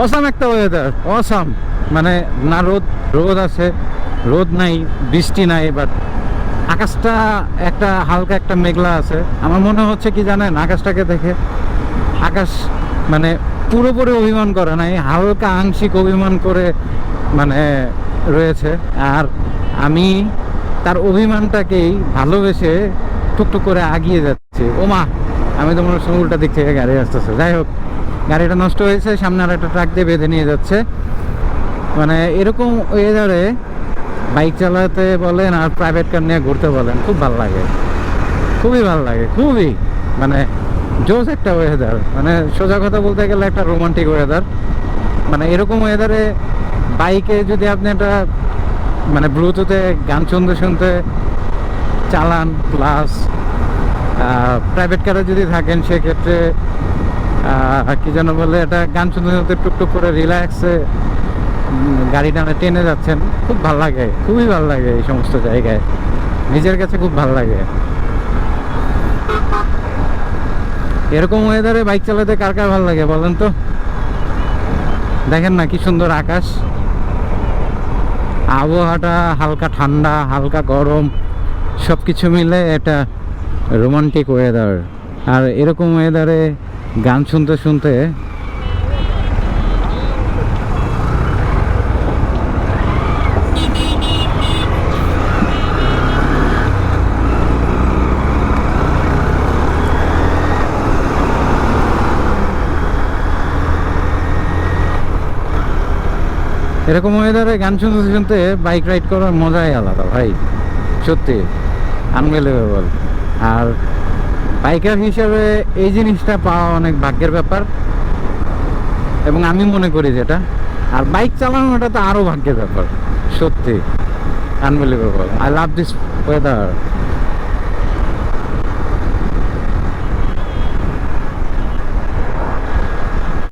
Awesome একটা weather awesome. মানে না রোদ রোদ আছে, রোদ নাই, বৃষ্টি নাই বাট আকাশটা একটা, হালকা একটা মেঘলা আছে। আমার মনে হচ্ছে কি জানেন, আকাশটাকে দেখে আকাশ মানে পুরোপুরি অভিমান করে নাই, হালকা আংশিক অভিমান করে মানে রয়েছে। আর আমি তার অভিমানটাকেই ভালোবেসে টুকটুক করে আগিয়ে যাচ্ছি। ওমা, আমি তো মনে উল্টা দিক থেকে গাড়ি আসতেছে। যাই হোক গাড়িটা নষ্ট হয়েছে, সামনে আর একটা ট্রাক দিয়ে বেঁধে নিয়ে যাচ্ছে। মানে এরকম ওয়েদারে বাইক চালাতে বলেন আর প্রাইভেট কার নিয়ে ঘুরতে বলেন, খুব ভালো লাগে। খুবই ভালো লাগে, খুবই। মানে জোস একটা ওয়েদার মানে সোজা কথা বলতে গেলে একটা রোমান্টিক ওয়েদার মানে এরকম ওয়েদারে বাইকে যদি আপনি একটা মানে ব্লুটুথে গান শুনতে শুনতে চালান প্লাস প্রাইভেট কারে যদি থাকেন, সেক্ষেত্রে কি যেন বলে এটা গান শুনতে শুনতে টুকটুক করে রিল্যাক্সে গাড়ি টানা টেনে যাচ্ছেন। খুব ভালো লাগে, খুবই ভালো লাগে এই সমস্ত জায়গায়। নিজের কাছে খুব ভালো লাগে। এরকম ওয়েদারে বাইক চালাতে কার কার ভালো লাগে বলেন তো? দেখেন না কি সুন্দর আকাশ। আবহাওয়াটা হালকা ঠান্ডা, হালকা গরম সব কিছু মিলে এটা রোমান্টিক ওয়েদার আর এরকম ওয়েদারে গান শুনতে শুনতে এরকম ওয়েদারে গান শুনতে শুনতে বাইক রাইড করার মজাই আলাদা, ভাই। সত্যি আনবিলিভেবল আর বাইকার হিসাবে এই জিনিসটা পাওয়া অনেক ভাগ্যের ব্যাপার। এবং আমি মনে করি যেটা আর বাইক চালানোটা তো আরও ভাগ্যের ব্যাপার, সত্যি। Unbelievable I love this weather